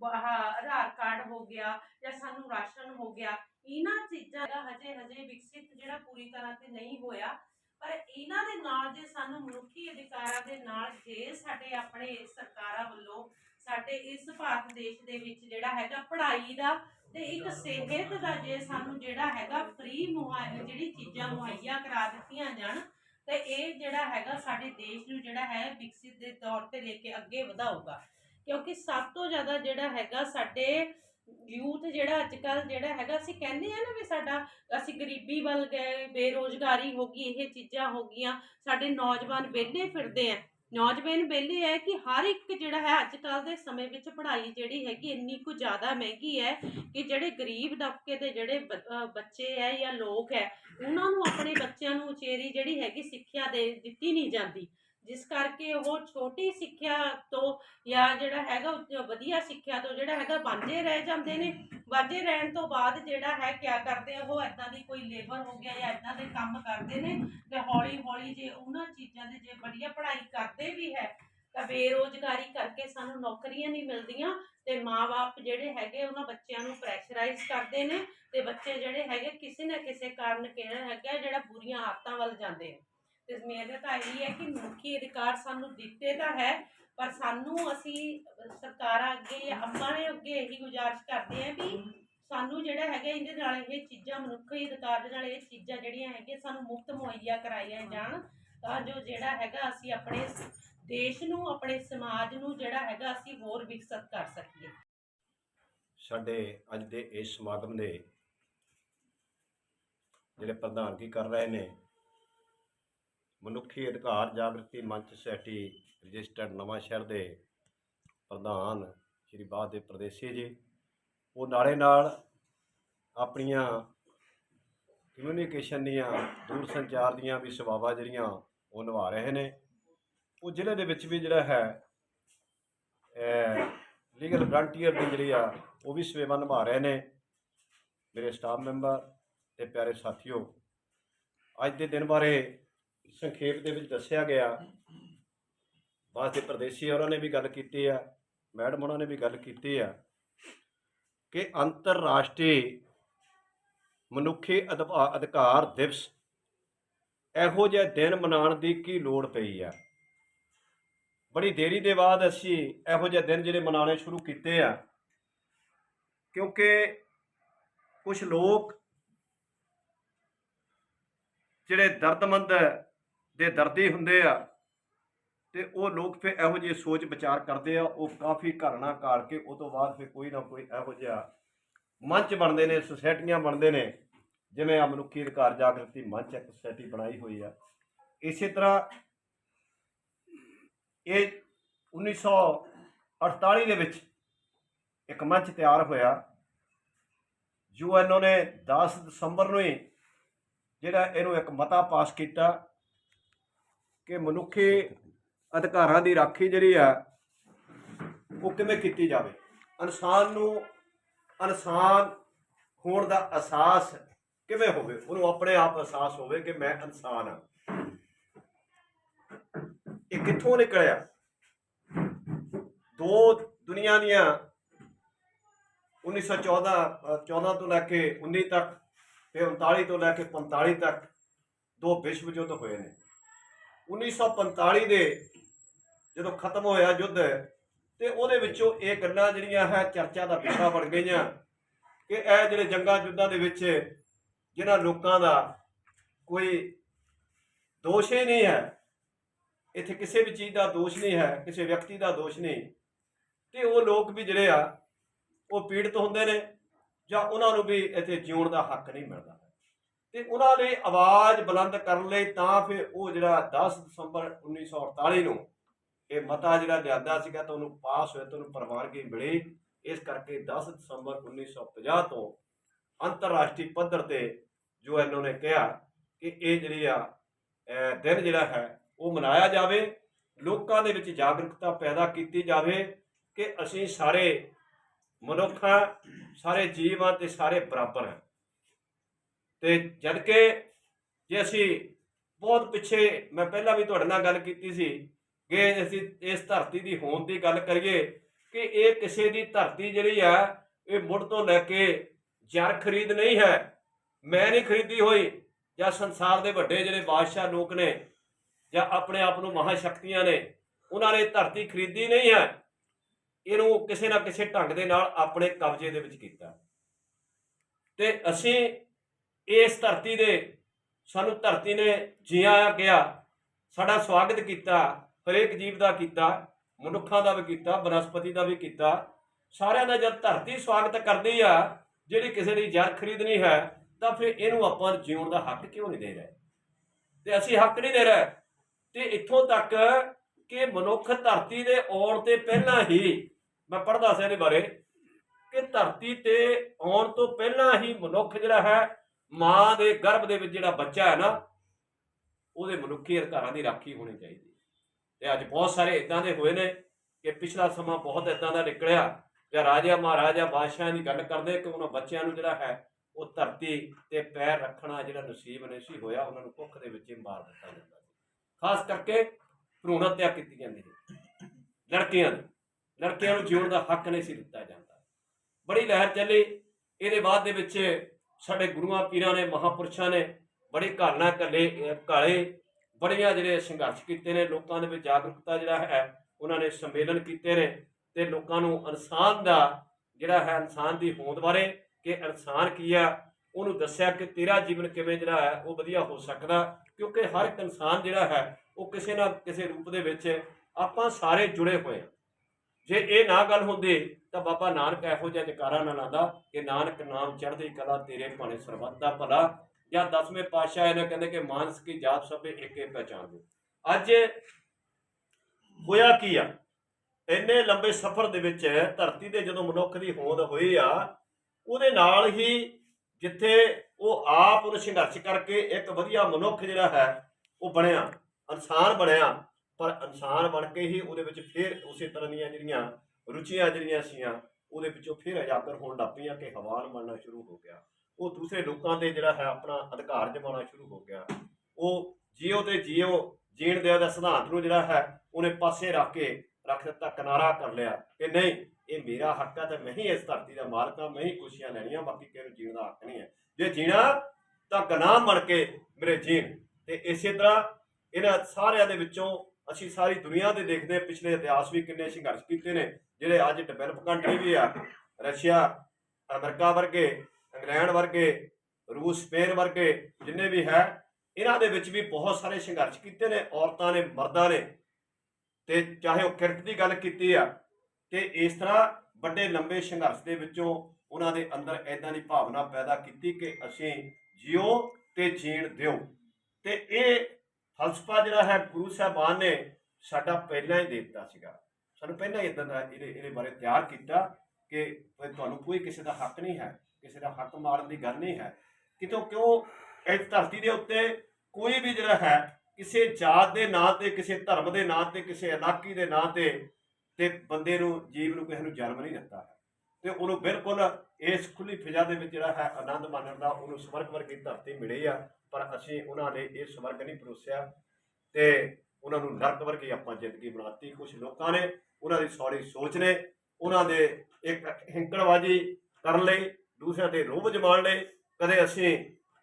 ਆਧਾਰ ਕਾਰਡ ਹੋ ਗਿਆ ਜਾਂ ਸਾਨੂੰ ਰਾਸ਼ਨ ਹੋ ਗਿਆ, ਇਹਨਾਂ ਚੀਜ਼ਾਂ ਦਾ ਹਜੇ ਹਜੇ ਵਿਕਸਿਤ ਜਿਹੜਾ ਪੂਰੀ ਤਰ੍ਹਾਂ ਤੇ ਨਹੀਂ ਹੋਇਆ, ਪਰ ਇਹਨਾਂ ਦੇ ਨਾਲ ਜੇ ਸਾਨੂੰ ਮਨੁੱਖੀ ਅਧਿਕਾਰਾਂ ਦੇ ਨਾਲ ਜੇ ਸਾਡੇ ਆਪਣੇ ਸਰਕਾਰਾਂ ਵੱਲੋਂ ਸਾਡੇ ਇਸ ਭਾਰਤ ਦੇਸ਼ ਦੇ ਵਿੱਚ ਜਿਹੜਾ ਹੈਗਾ ਪੜ੍ਹਾਈ ਦਾ ਤੇ ਇੱਕ ਸਿਹਤ ਦਾ ਜੇ ਸਾਨੂੰ ਜਿਹੜਾ ਹੈਗਾ ਫ੍ਰੀ ਜਿਹੜੀ ਚੀਜ਼ਾਂ ਮੁਹੱਈਆ ਕਰਾ ਦਿੱਤੀਆਂ ਜਾਣ, ਤੇ ਇਹ ਜਿਹੜਾ ਹੈਗਾ ਸਾਡੇ ਦੇਸ਼ ਨੂੰ ਜਿਹੜਾ ਹੈ ਵਿਕਸਿਤ ਦੇ ਤੌਰ ਤੇ ਲੈ ਕੇ ਅੱਗੇ ਵਧਾਊਗਾ। ਕਿਉਂਕਿ ਸਭ ਤੋਂ ਜ਼ਿਆਦਾ ਜਿਹੜਾ ਹੈਗਾ ਸਾਡੇ ਯੂਥ ਜਿਹੜਾ ਅੱਜ ਕੱਲ ਜਿਹੜਾ ਹੈਗਾ, ਅਸੀਂ ਕਹਿੰਦੇ ਆ ਨਾ ਵੀ ਸਾਡਾ, ਅਸੀਂ ਗਰੀਬੀ ਵੱਲ ਗਏ, ਬੇਰੋਜ਼ਗਾਰੀ ਹੋ ਗਈ, ਇਹ ਚੀਜ਼ਾਂ ਹੋ ਗਈਆਂ, ਸਾਡੇ ਨੌਜਵਾਨ ਵਿਹਲੇ ਫਿਰਦੇ ਆ। ਨੌਜਵਾਨ ਵਿਹਲੇ ਹੈ ਕਿ ਹਰ ਇੱਕ ਜਿਹੜਾ ਹੈ ਅੱਜ ਕੱਲ ਦੇ ਸਮੇਂ ਵਿੱਚ ਪੜ੍ਹਾਈ ਜਿਹੜੀ ਹੈਗੀ ਇੰਨੀ ਕੁ ਜ਼ਿਆਦਾ ਮਹਿੰਗੀ ਹੈ ਕਿ ਜਿਹੜੇ ਗਰੀਬ ਦਬਕੇ ਦੇ ਜਿਹੜੇ ਬ- ਬੱਚੇ ਹੈ ਜਾਂ ਲੋਕ ਹੈ, ਉਹਨਾਂ ਨੂੰ ਆਪਣੇ ਬੱਚਿਆਂ ਨੂੰ ਉਚੇਰੀ ਜਿਹੜੀ ਹੈਗੀ ਸਿੱਖਿਆ ਦੇ ਦਿੱਤੀ ਨਹੀਂ ਜਾਂਦੀ। ਜਿਸ ਕਰਕੇ ਉਹ ਛੋਟੀ ਸਿੱਖਿਆ ਤੋਂ ਜਾਂ ਜਿਹੜਾ ਹੈਗਾ ਵਧੀਆ ਸਿੱਖਿਆ ਤੋਂ ਜਿਹੜਾ ਹੈਗਾ ਵਾਂਝੇ ਰਹਿ ਜਾਂਦੇ ਨੇ। ਵਾਂਝੇ ਰਹਿਣ ਤੋਂ ਬਾਅਦ ਜਿਹੜਾ ਹੈ ਕਿਆ ਕਰਦੇ ਆ, ਉਹ ਐਦਾਂ ਦੀ ਕੋਈ ਲੇਬਰ ਹੋ ਗਿਆ ਜਾਂ ਐਦਾਂ ਦੇ ਕੰਮ ਕਰਦੇ ਨੇ ਤੇ ਹੌਲੀ ਹੌਲੀ ਜੇ ਉਹਨਾਂ ਚੀਜ਼ਾਂ ਦੇ ਜੇ ਵਧੀਆ ਪੜ੍ਹਾਈ ਕਰਦੇ ਵੀ ਹੈ, ਤਾਂ ਬੇਰੋਜ਼ਗਾਰੀ ਕਰਕੇ ਸਾਨੂੰ ਨੌਕਰੀਆਂ ਨਹੀਂ ਮਿਲਦੀਆਂ ਤੇ ਮਾਪੇ ਜਿਹੜੇ ਹੈਗੇ ਉਹਨਾਂ ਬੱਚਿਆਂ ਨੂੰ ਪ੍ਰੈਸ਼ਰਾਈਜ਼ ਕਰਦੇ ਨੇ ਤੇ ਬੱਚੇ ਜਿਹੜੇ ਹੈਗੇ ਕਿਸੇ ਨਾ ਕਿਸੇ ਕਾਰਨ ਕਿਹੜਾ ਹੈਗਾ ਜਿਹੜਾ ਬੁਰੀਆਂ ਆਦਤਾਂ ਵੱਲ ਜਾਂਦੇ ਨੇ ਤੇ ਮੇਰੇ ਤਾਂ ਇਹੀ ਹੈ ਕਿ ਮਨੁੱਖੀ ਅਧਿਕਾਰ ਸਾਨੂੰ ਦਿੱਤੇ ਤਾਂ ਹੈ, ਪਰ ਸਾਨੂੰ ਅਸੀਂ ਸਰਕਾਰਾਂ ਅੱਗੇ ਜਾਂ ਆਪਾਂ ਨੇ ਅੱਗੇ ਇਹੀ ਗੁਜ਼ਾਰਿਸ਼ ਕਰਦੇ ਆ ਵੀ ਸਾਨੂੰ ਜਿਹੜਾ ਹੈਗਾ ਇਹਦੇ ਨਾਲ ਇਹ ਚੀਜ਼ਾਂ, ਮਨੁੱਖੀ ਅਧਿਕਾਰ ਦੇ ਨਾਲ ਇਹ ਚੀਜ਼ਾਂ ਜਿਹੜੀਆਂ ਹੈਗੀਆਂ ਸਾਨੂੰ ਮੁਫਤ ਮੁਹੱਈਆ ਕਰਾਈਆਂ ਜਾਣ, ਤਾਂ ਜੋ ਜਿਹੜਾ ਹੈਗਾ ਅਸੀਂ ਆਪਣੇ ਦੇਸ਼ ਨੂੰ, ਆਪਣੇ ਸਮਾਜ ਨੂੰ ਜਿਹੜਾ ਹੈਗਾ ਅਸੀਂ ਹੋਰ ਵਿਕਸਿਤ ਕਰ ਸਕੀਏ। ਸਾਡੇ ਅੱਜ ਦੇ ਇਸ ਸਮਾਗਮ ਦੇ ਜਿਹੜੇ ਪ੍ਰਧਾਨਗੀ ਕਰ ਰਹੇ ਨੇ ਮਨੁੱਖੀ ਅਧਿਕਾਰ ਜਾਗਰਤੀ ਮੰਚ ਸੁਸਾਇਟੀ ਰਜਿਸਟਰਡ ਨਵਾਂ ਸ਼ਹਿਰ ਦੇ ਪ੍ਰਧਾਨ ਸ਼੍ਰੀ ਬਾਦਦੇ ਪ੍ਰਦੇਸ਼ੀ ਜੀ। ਉਹ ਨਾਲੇ ਨਾਲ ਆਪਣੀਆਂ ਕਮਿਊਨੀਕੇਸ਼ਨ ਦੀਆਂ ਦੂਰ ਸੰਚਾਰ ਦੀਆਂ ਵੀ ਸੇਵਾਵਾਂ ਜਿਹੜੀਆਂ ਉਹ ਨਿਭਾ ਰਹੇ ਨੇ। ਉਹ ਜ਼ਿਲ੍ਹੇ ਦੇ ਵਿੱਚ ਵੀ ਜਿਹੜਾ ਹੈ ਲੀਗਲ ਵਲੰਟੀਅਰ ਦੀ ਜਿਹੜੀ ਆ, ਉਹ ਵੀ ਸੇਵਾ ਨਿਭਾ ਰਹੇ ਨੇ। ਮੇਰੇ ਸਟਾਫ ਮੈਂਬਰ ਤੇ ਪਿਆਰੇ ਸਾਥੀਓ, ਅੱਜ ਦੇ ਦਿਨ ਬਾਰੇ ਸੰਖੇਪ ਦੇ ਵਿੱਚ ਦੱਸਿਆ ਗਿਆ। ਬਾਅਦ ਦੇ ਪ੍ਰਦੇਸ਼ੀ ਹੋਰਾਂ ਨੇ ਵੀ ਗੱਲ ਕੀਤੀ ਆ, ਮੈਡਮ ਉਹਨਾਂ ਨੇ ਵੀ ਗੱਲ ਕੀਤੀ ਆ ਕਿ ਅੰਤਰਰਾਸ਼ਟਰੀ ਮਨੁੱਖੀ ਅਧਿਕਾ- ਅਧਿਕਾਰ ਦਿਵਸ ਇਹੋ ਜਿਹੇ ਦਿਨ ਮਨਾਉਣ ਦੀ ਕੀ ਲੋੜ ਪਈ ਆ? ਬੜੀ ਦੇਰੀ ਦੇ ਬਾਅਦ ਅਸੀਂ ਇਹੋ ਜਿਹੇ ਦਿਨ ਜਿਹੜੇ ਮਨਾਉਣੇ ਸ਼ੁਰੂ ਕੀਤੇ ਆ, ਕਿਉਂਕਿ ਕੁਝ ਲੋਕ ਜਿਹੜੇ ਦਰਦਮੰਦ ਦੇ ਦਰਦੀ ਹੁੰਦੇ ਆ। ਤੇ ਉਹ ਲੋਕ ਫਿਰ ਇਹੋ ਜਿਹੀ ਸੋਚ ਵਿਚਾਰ ਕਰਦੇ ਆ। ਉਹ ਕਾਫੀ ਘਰਣਾ ਘਾਲ ਕੇ ਉਹ ਤੋਂ ਬਾਅਦ ਫਿਰ ਕੋਈ ਨਾ ਕੋਈ ਇਹੋ ਜਿਹਾ ਮੰਚ ਬਣਦੇ ਨੇ, ਸੁਸਾਇਟੀਆਂ ਬਣਦੇ ਨੇ। ਜਿਵੇਂ ਆ ਮਨੁੱਖੀ ਅਧਿਕਾਰ ਜਾਗਰਤੀ ਮੰਚ ਇੱਕ ਸੁਸਾਇਟੀ ਬਣਾਈ ਹੋਈ ਆ। ਇਸੇ ਤਰ੍ਹਾਂ ਇਹ 1948 ਦੇ ਵਿੱਚ ਇੱਕ ਮੰਚ ਤਿਆਰ ਹੋਇਆ। ਜੋ ਇਹਨਾਂ ਨੇ 10 ਦਸੰਬਰ ਨੂੰ ਹੀ ਜਿਹੜਾ ਇਹਨੂੰ ਇੱਕ ਮਤਾ ਪਾਸ ਕੀਤਾ। ਕਿ ਮਨੁੱਖੀ ਅਧਿਕਾਰਾਂ ਦੀ ਰਾਖੀ ਜਿਹੜੀ ਆ ਉਹ ਕਿਵੇਂ ਕੀਤੀ ਜਾਵੇ? ਇਨਸਾਨ ਨੂੰ ਇਨਸਾਨ ਹੋਣ ਦਾ ਅਹਿਸਾਸ ਕਿਵੇਂ ਹੋਵੇ? ਉਹਨੂੰ ਆਪਣੇ ਆਪ ਅਹਿਸਾਸ ਹੋਵੇ ਕਿ ਮੈਂ ਇਨਸਾਨ ਹਾਂ। ਇਹ ਕਿੱਥੋਂ ਨਿਕਲਿਆ? ਦੋ ਦੁਨੀਆ ਦੀਆਂ 1914 ਅ, 14 ਤੋਂ ਲੈ ਕੇ 19 ਤੱਕ ਤੇ 39 ਤੋਂ ਲੈ ਕੇ 45 ਤੱਕ ਦੋ ਵਿਸ਼ਵ ਯੁੱਧ ਹੋਏ ਨੇ। 1945 ਦੇ ਜਦੋਂ ਖਤਮ ਹੋਇਆ ਯੁੱਧ, ਤੇ ਉਹਦੇ ਵਿੱਚੋਂ ਇਹ ਗੱਲਾਂ ਜਿਹੜੀਆਂ ਹੈ, ਚਰਚਾ ਦਾ ਵਿਸ਼ਾ ਬਣ ਗਈਆਂ ਕਿ ਇਹ ਜਿਹੜੇ ਜੰਗਾਂ ਯੁੱਧਾਂ ਦੇ ਵਿੱਚ ਜਿਨ੍ਹਾਂ ਲੋਕਾਂ ਦਾ ਕੋਈ ਦੋਸ਼ ਹੀ ਨਹੀਂ ਹੈ, ਇੱਥੇ ਕਿਸੇ ਵੀ ਚੀਜ਼ ਦਾ ਦੋਸ਼ ਨਹੀਂ ਹੈ, ਕਿਸੇ ਵਿਅਕਤੀ ਦਾ ਦੋਸ਼ ਨਹੀਂ, ਤੇ ਉਹ ਲੋਕ ਵੀ ਜਿਹੜੇ ਆ, ਉਹ ਪੀੜਤ ਹੁੰਦੇ ਨੇ ਜਾਂ ਉਹਨਾਂ ਨੂੰ ਵੀ ਇੱਥੇ ਜਿਉਣ ਦਾ ਹੱਕ ਨਹੀਂ ਮਿਲਦਾ। ਤੇ ਉਹਨਾਂ ਲਈ ਆਵਾਜ਼ ਬੁਲੰਦ ਕਰਨ ਲਈ ਤਾਂ ਫਿਰ ਉਹ ਜਿਹੜਾ 10 ਦਸੰਬਰ 1948 ਨੂੰ ਇਹ ਮਤਾ ਜਿਹੜਾ ਲਿਆਂਦਾ ਸੀਗਾ ਤਾਂ ਉਹਨੂੰ ਪਾਸ ਹੋਇਆ ਤਾਂ ਉਹਨੂੰ ਪ੍ਰਵਾਨਗੀ ਮਿਲੀ। ਇਸ ਕਰਕੇ 10 ਦਸੰਬਰ 1950 ਤੋਂ ਅੰਤਰਰਾਸ਼ਟਰੀ ਪੱਧਰ ਤੇ ਜੋ ਇਹਨਾਂ ਨੇ ਕਿਹਾ ਕਿ ਇਹ ਜਿਹੜੀ ਆ ਦਿਨ ਜਿਹੜਾ ਹੈ ਉਹ ਮਨਾਇਆ ਜਾਵੇ, ਲੋਕਾਂ ਦੇ ਵਿੱਚ ਜਾਗਰੂਕਤਾ ਪੈਦਾ ਕੀਤੀ ਜਾਵੇ ਕਿ ਅਸੀਂ ਸਾਰੇ ਮਨੁੱਖ ਹਾਂ, ਸਾਰੇ ਜੀਵ ਹਾਂ ਤੇ ਸਾਰੇ ਬਰਾਬਰ ਹਾਂ। ਤੇ ਜਦ ਕਿ ਜੇ ਅਸੀਂ ਬਹੁਤ ਪਿੱਛੇ ਮੈਂ ਪਹਿਲਾਂ ਵੀ ਤੁਹਾਡੇ ਨਾਲ ਗੱਲ ਕੀਤੀ ਸੀ ਕਿ ਅਸੀਂ ਇਸ ਧਰਤੀ ਦੀ ਹੋਂਦ ਦੀ ਗੱਲ ਕਰੀਏ ਕਿ ਇਹ ਕਿਸੇ ਦੀ ਧਰਤੀ ਜਿਹੜੀ ਆ, ਇਹ ਮੁੱਢ ਤੋਂ ਲੈ ਕੇ ਜਰ ਖਰੀਦ ਨਹੀਂ ਹੈ, ਮੈਂ ਨਹੀਂ ਖਰੀਦੀ ਹੋਈ, ਜਾਂ ਸੰਸਾਰ ਦੇ ਵੱਡੇ ਜਿਹੜੇ ਬਾਦਸ਼ਾਹ ਲੋਕ ਨੇ, ਜਾਂ ਆਪਣੇ ਆਪ ਨੂੰ ਮਹਾ ਸ਼ਕਤੀਆਂ ਨੇ, ਉਹਨਾਂ ਨੇ ਧਰਤੀ ਖਰੀਦੀ ਨਹੀਂ ਹੈ, ਇਹਨੂੰ ਕਿਸੇ ਨਾ ਕਿਸੇ ਢੰਗ ਦੇ ਨਾਲ ਆਪਣੇ ਕਬਜ਼ੇ ਦੇ ਵਿੱਚ ਕੀਤਾ। ਤੇ ਅਸੀਂ ਇਸ ਧਰਤੀ ਦੇ, ਸਾਨੂੰ ਧਰਤੀ ਨੇ ਜਿਆ ਗਿਆ ਸਾਡਾ ਸਵਾਗਤ ਕੀਤਾ, ਹਰੇਕ ਜੀਵ ਦਾ ਕੀਤਾ, ਮਨੁੱਖਾਂ ਦਾ ਵੀ ਕੀਤਾ, ਬਨਸਪਤੀ ਦਾ ਵੀ ਕੀਤਾ। ਸਾਰਿਆਂ ਦਾ ਜਦ ਧਰਤੀ ਸਵਾਗਤ ਕਰਦੀ ਆ, ਜਿਹੜੀ ਕਿਸੇ ਦੀ ਜਰ ਖਰੀਦਣੀ ਹੈ, ਤਾਂ ਫਿਰ ਇਹਨੂੰ ਆਪਾਂ ਜਿਉਣ ਦਾ ਹੱਕ ਕਿਉਂ ਨਹੀਂ ਦੇ ਰਹੇ? ਤੇ ਅਸੀਂ ਹੱਕ ਨਹੀਂ ਦੇ ਰਹੇ। ਤੇ ਇੱਥੋਂ ਤੱਕ ਕਿ ਮਨੁੱਖ ਧਰਤੀ ਦੇ ਆਉਣ ਤੇ ਪਹਿਲਾਂ ਹੀ, ਮੈਂ ਪੜ੍ਹਦਾ ਸੀ ਇਹਦੇ ਬਾਰੇ, ਕਿ ਧਰਤੀ ਤੇ ਆਉਣ ਤੋਂ ਪਹਿਲਾਂ ਹੀ ਮਨੁੱਖ ਜਿਹੜਾ ਹੈ ਮਾਂ ਦੇ ਗਰਭ ਦੇ ਵਿੱਚ ਜਿਹੜਾ ਬੱਚਾ ਹੈ ਨਾ, ਉਹਦੇ ਮਨੁੱਖੀ ਅਧਿਕਾਰਾਂ ਦੀ ਰਾਖੀ ਹੋਣੀ ਚਾਹੀਦੀ। ਤੇ ਅੱਜ ਬਹੁਤ ਸਾਰੇ ਇਦਾਂ ਦੇ ਹੋਏ ਨੇ ਕਿ ਪਿਛਲਾ ਸਮਾਂ ਬਹੁਤ ਇਦਾਂ ਦਾ ਨਿਕਲਿਆ ਜਾਂ ਰਾਜਾ ਮਹਾਰਾਜਾ ਬਾਦਸ਼ਾਹਾਂ ਦੀ ਗੱਲ ਕਰਦੇ ਕਿ ਉਹਨਾਂ ਬੱਚਿਆਂ ਨੂੰ ਜਿਹੜਾ ਹੈ, ਉਹ ਧਰਤੀ ਤੇ ਪੈਰ ਰੱਖਣਾ ਜਿਹੜਾ ਨਸੀਬ ਨਹੀਂ ਸੀ ਹੋਇਆ, ਉਹਨਾਂ ਨੂੰ ਭੁੱਖ ਦੇ ਵਿੱਚ ਹੀ ਮਾਰ ਦਿੱਤਾ ਜਾਂਦਾ ਖਾਸ ਕਰਕੇ ਭਰੂਣ ਹੱਤਿਆ ਕੀਤੀ ਜਾਂਦੀ ਹੈ ਲੜਕੀਆਂ ਦੀ। ਲੜਕੀਆਂ ਨੂੰ ਜਿਉਣ ਦਾ ਹੱਕ ਨਹੀਂ ਸੀ ਦਿੱਤਾ ਜਾਂਦਾ। ਬੜੀ ਲਹਿਰ ਚੱਲੀ। ਇਹਦੇ ਬਾਅਦ ਦੇ ਵਿੱਚ ਸਾਡੇ ਗੁਰੂਆਂ ਪੀਰਾਂ ਨੇ ਮਹਾਪੁਰਸ਼ਾਂ ਨੇ ਬੜੇ ਘਾਲਣਾ ਕੱਲੇ ਕਾਲੇ ਬੜੀਆਂ ਜਿਹੜੇ ਸੰਘਰਸ਼ ਕੀਤੇ ਨੇ, ਲੋਕਾਂ ਦੇ ਵਿੱਚ ਜਾਗਰੂਕਤਾ ਜਿਹੜਾ ਹੈ, ਉਹਨਾਂ ਨੇ ਸੰਮੇਲਨ ਕੀਤੇ ਨੇ ਤੇ ਲੋਕਾਂ ਨੂੰ ਇਨਸਾਨ ਦਾ ਜਿਹੜਾ ਹੈ, ਇਨਸਾਨ ਦੀ ਹੋਂਦ ਬਾਰੇ ਕਿ ਇਨਸਾਨ ਕੀ ਆ, ਉਹਨੂੰ ਦੱਸਿਆ ਕਿ ਤੇਰਾ ਜੀਵਨ ਕਿਵੇਂ ਜਿਹੜਾ ਹੈ, ਉਹ ਵਧੀਆ ਹੋ ਸਕਦਾ, ਕਿਉਂਕਿ ਹਰ ਇੱਕ ਇਨਸਾਨ ਜਿਹੜਾ ਹੈ, ਉਹ ਕਿਸੇ ਨਾ ਕਿਸੇ ਰੂਪ ਦੇ ਵਿੱਚ ਆਪਾਂ ਸਾਰੇ ਜੁੜੇ ਹੋਏ ਆ ਜੇ ਇਹ ਨਾ ਗੱਲ ਹੁੰਦੀ ਤਾਂ ਬਾਬਾ ਨਾਨਕ ਇਹੋ ਜਿਹਾ ਜਕਾਰਾ ਨਾਲ ਲਾਉਂਦਾ ਕਿ ਨਾਨਕ ਨਾਮ ਚੜ੍ਹਦੀ ਕਲਾ ਤੇਰੇ ਭਾਣੇ ਸਰਬੱਤ ਦਾ ਭਲਾ। ਜਾਂ ਦਸਵੇਂ ਪਾਤਸ਼ਾਹ ਇਹਨੇ ਕਹਿੰਦੇ ਕਿ ਮਾਨਸ ਕੀ ਜਾਤ ਸਭੇ ਏਕੇ ਪਹਿਚਾਨ ਦੇ ਅੱਜ ਹੋਇਆ ਕੀ ਆ? ਇੰਨੇ ਲੰਬੇ ਸਫ਼ਰ ਦੇ ਵਿੱਚ ਧਰਤੀ ਤੇ ਜਦੋਂ ਮਨੁੱਖ ਦੀ ਹੋਂਦ ਹੋਈ ਆ, ਉਹਦੇ ਨਾਲ ਹੀ ਜਿੱਥੇ ਉਹ ਆਪ ਉਹ ਸੰਘਰਸ਼ ਕਰਕੇ ਇੱਕ ਵਧੀਆ ਮਨੁੱਖ ਜਿਹੜਾ ਹੈ, ਉਹ ਬਣਿਆ। ਇਨਸਾਨ ਬਣਿਆ। ਪਰ ਇਨਸਾਨ ਬਣ ਕੇ ਹੀ ਉਹਦੇ ਵਿੱਚ ਫਿਰ ਉਸੇ ਤਰ੍ਹਾਂ ਦੀਆਂ ਜਿਹੜੀਆਂ ਰੁਚੀਆਂ ਜਿਹੜੀਆਂ ਸੀਆਂ, ਉਹਦੇ ਵਿੱਚੋਂ ਫਿਰ ਉਜਾਗਰ ਹੋਣ ਲੱਗ ਪਈਆਂ ਕਿ ਹਵਾਨ ਮੰਨਣਾ ਸ਼ੁਰੂ ਹੋ ਗਿਆ। ਉਹ ਦੂਸਰੇ ਲੋਕਾਂ ਤੇ ਜਿਹੜਾ ਹੈ ਆਪਣਾ ਅਧਿਕਾਰ ਜਮਾਉਣਾ ਸ਼ੁਰੂ ਹੋ ਗਿਆ। ਉਹ ਜੀਓ ਤੇ ਜੀਓ ਜੀਣ ਦੇ ਉਹਦਾ ਸਿਧਾਂਤ ਨੂੰ ਜਿਹੜਾ ਹੈ, ਉਹਨੇ ਪਾਸੇ ਰੱਖ ਕੇ ਰੱਖ ਦਿੱਤਾ, ਕਿਨਾਰਾ ਕਰ ਲਿਆ ਕਿ ਨਹੀਂ, ਇਹ ਮੇਰਾ ਹੱਕ ਹੈ ਤੇ ਮੈਂ ਹੀ ਇਸ ਧਰਤੀ ਦਾ ਮਾਲਕ ਹਾਂ, ਮੈਂ ਹੀ ਖੁਸ਼ੀਆਂ ਲੈਣੀਆਂ, ਬਾਕੀ ਕਿਸੇ ਨੂੰ ਜੀਣ ਦਾ ਹੱਕ ਨਹੀਂ ਹੈ। ਜੇ ਜੀਣਾ, ਤਾਂ ਗੁਨਾਹ ਬਣ ਕੇ ਮੇਰੇ ਜੀਣ। ਤੇ ਇਸੇ ਤਰ੍ਹਾਂ ਇਹਨਾਂ ਸਾਰਿਆਂ ਦੇ ਵਿੱਚੋਂ ਅਸੀਂ ਸਾਰੀ ਦੁਨੀਆ ਦੇ ਦੇਖਦੇ ਹਾਂ, ਪਿਛਲੇ ਇਤਿਹਾਸ ਵੀ ਕਿੰਨੇ ਸੰਘਰਸ਼ ਕੀਤੇ ਨੇ, ਜਿਹੜੇ ਅੱਜ ਡਿਵੈਲਪ ਕੰਟਰੀ ਵੀ ਆ। ਰਸ਼ੀਆ, ਅਮਰੀਕਾ ਵਰਗੇ, ਇੰਗਲੈਂਡ ਵਰਗੇ, ਰੂਸ, ਸਪੇਨ ਵਰਗੇ ਜਿੰਨੇ ਵੀ ਹੈ, ਇਹਨਾਂ ਦੇ ਵਿੱਚ ਵੀ ਬਹੁਤ ਸਾਰੇ ਸੰਘਰਸ਼ ਕੀਤੇ ਨੇ, ਔਰਤਾਂ ਨੇ, ਮਰਦਾਂ ਨੇ। ਤੇ ਚਾਹੇ ਉਹ ਕਿਰਤ ਦੀ ਗੱਲ ਕੀਤੀ ਆ, ਤੇ ਇਸ ਤਰ੍ਹਾਂ ਵੱਡੇ ਲੰਬੇ ਸੰਘਰਸ਼ ਦੇ ਵਿੱਚੋਂ ਉਹਨਾਂ ਦੇ ਅੰਦਰ ਐਦਾਂ ਦੀ ਭਾਵਨਾ ਪੈਦਾ ਕੀਤੀ ਕਿ ਅਸੀਂ ਜਿਉ ਤੇ ਜੀਣ ਦਿਓ ਤੇ ਇਹ ਫਲਸਫਾ ਜਿਹੜਾ ਹੈ, ਗੁਰੂ ਸਾਹਿਬਾਨ ਨੇ ਸਾਡਾ ਪਹਿਲਾਂ ਹੀ ਦੇ ਦਿੱਤਾ ਸੀਗਾ। ਸਾਨੂੰ ਪਹਿਲਾਂ ਹੀ ਇਦਾਂ ਦਾ ਇਹਦੇ ਇਹਦੇ ਬਾਰੇ ਤਿਆਰ ਕੀਤਾ ਕਿ ਤੁਹਾਨੂੰ ਕੋਈ ਕਿਸੇ ਦਾ ਹੱਕ ਨਹੀਂ ਹੈ, ਕਿਸੇ ਦਾ ਹੱਕ ਮਾਰਨ ਦੀ ਗੱਲ ਨਹੀਂ ਹੈ। ਕਿਤੋਂ ਕਿਉਂ ਇਸ ਧਰਤੀ ਦੇ ਉੱਤੇ ਕੋਈ ਵੀ ਜਿਹੜਾ ਹੈ, ਕਿਸੇ ਜਾਤ ਦੇ ਨਾਂ ਤੇ, ਕਿਸੇ ਧਰਮ ਦੇ ਨਾਂ ਤੇ, ਕਿਸੇ ਇਲਾਕੀ ਦੇ ਨਾਂ ਤੇ ਤੇ ਬੰਦੇ ਨੂੰ, ਜੀਵ ਨੂੰ ਕਿਸੇ ਨੂੰ ਜਨਮ ਨਹੀਂ ਦਿੱਤਾ। ਤੇ ਉਹਨੂੰ ਬਿਲਕੁਲ ਇਸ ਖੁੱਲੀ ਫਿਜ਼ਾ ਦੇ ਵਿੱਚ ਜਿਹੜਾ ਹੈ ਆਨੰਦ ਮਾਣਨ ਦਾ, ਉਹਨੂੰ ਸਵਰਗ ਵਰਗੀ ਧਰਤੀ ਮਿਲੀ ਆ। ਪਰ ਅਸੀਂ ਉਹਨਾਂ ਨੇ ਇਹ ਸਵਰਗ ਨਹੀਂ ਪਰੋਸਿਆ ਤੇ ਉਹਨਾਂ ਨੂੰ ਨਰਕ ਵਰਗੀ ਆਪਾਂ ਜ਼ਿੰਦਗੀ ਬਣਾਤੀ। ਕੁਝ ਲੋਕਾਂ ਨੇ ਉਹਨਾਂ ਦੀ ਸੌਰੀ ਸੋਚ ਨੇ, ਉਹਨਾਂ ਦੇ ਇੱਕ ਹਿੰਕੜਬਾਜੀ ਕਰਨ ਲਈ, ਦੂਸਰਿਆਂ ਦੇ ਰੋਬ ਜਮਾਣ ਲਈ। ਕਦੇ ਅਸੀਂ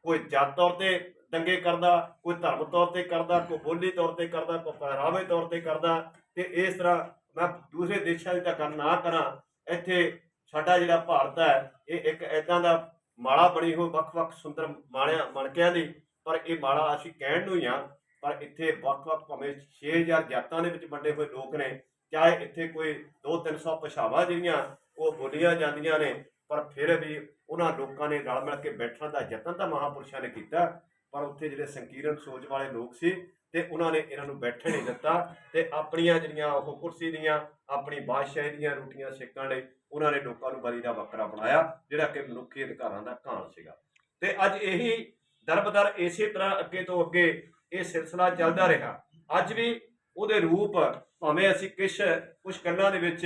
ਕੋਈ ਜਾਤ ਤੌਰ ਤੇ ਦੰਗੇ ਕਰਦਾ, ਕੋਈ ਧਰਮ ਤੌਰ ਤੇ ਕਰਦਾ, ਕੋਈ ਬੋਲੀ ਤੌਰ ਤੇ ਕਰਦਾ, ਕੋਈ ਪਹਿਰਾਵੇ ਤੌਰ ਤੇ ਕਰਦਾ ਤੇ ਇਸ ਤਰ੍ਹਾਂ ਮੈਂ ਦੂਸਰੇ ਦੇਸ਼ਾਂ ਦੀ ਤਾਂ ਗੱਲ ਨਾ ਕਰਾਂ, ਇੱਥੇ ਸਾਡਾ ਜਿਹੜਾ ਭਾਰਤ ਹੈ, ਇਹ ਇੱਕ ਐਦਾਂ ਦਾ ਮਾਲਾ ਬਣੀ ਹੋਈ, ਵੱਖ-ਵੱਖ ਸੁੰਦਰ ਮਾਣਿਆਂ ਮਣਕਿਆਂ ਦੀ, ਪਰ ਇਹ ਮਾਲਾ ਅਸੀਂ ਕਹਿਣ ਨੂੰ ਹੀ ਆ, ਪਰ ਇੱਥੇ ਵੱਖ-ਵੱਖ ਭਾਵੇਂ 6000 ਜਾਤਾਂ ਦੇ ਵਿੱਚ ਵੰਡੇ ਹੋਏ ਲੋਕ ਨੇ, ਚਾਹੇ ਇੱਥੇ ਕੋਈ 2-300 ਭਾਸ਼ਾਵਾਂ ਜਿਹੜੀਆਂ, ਉਹ ਬੋਲੀਆਂ ਜਾਂਦੀਆਂ ਨੇ, ਪਰ ਫਿਰ ਵੀ ਉਹਨਾਂ ਲੋਕਾਂ ਨੇ ਰਲ ਮਿਲ ਕੇ ਬੈਠਣ ਦਾ ਯਤਨ ਤਾਂ ਮਹਾਪੁਰਸ਼ਾਂ ਨੇ ਕੀਤਾ, ਪਰ ਉੱਥੇ ਜਿਹੜੇ ਸੰਕੀਰਨ ਸੋਚ ਵਾਲੇ ਲੋਕ ਸੀ, ਤੇ ਉਹਨਾਂ ਨੇ ਇਹਨਾਂ ਨੂੰ ਬੈਠਣ ਨਹੀਂ ਦਿੱਤਾ, ਤੇ ਆਪਣੀਆਂ ਜਿਹੜੀਆਂ ਉਹ ਕੁਰਸੀ ਦੀਆਂ, ਆਪਣੀ ਬਾਦਸ਼ਾਹੀ ਦੀਆਂ ਰੋਟੀਆਂ ਸੇਕਣ ਲਈ ਉਹਨਾਂ ਨੇ ਲੋਕਾਂ ਨੂੰ ਬਰੀ ਦਾ ਬੱਕਰਾ ਬਣਾਇਆ, ਜਿਹੜਾ ਕਿ ਮਨੁੱਖੀ ਅਧਿਕਾਰਾਂ ਦਾ ਘਾਣ ਸੀਗਾ। ਤੇ ਅੱਜ ਇਹੀ ਦਰਬਦਰ ਇਸੇ ਤਰ੍ਹਾਂ ਅੱਗੇ ਤੋਂ ਅੱਗੇ ਇਹ ਸਿਲਸਿਲਾ ਚੱਲਦਾ ਰਿਹਾ। ਅੱਜ ਵੀ ਉਹਦੇ ਰੂਪ ਭਾਵੇਂ ਅਸੀਂ ਕਿਛ ਕੁਝ ਗੱਲਾਂ ਦੇ ਵਿੱਚ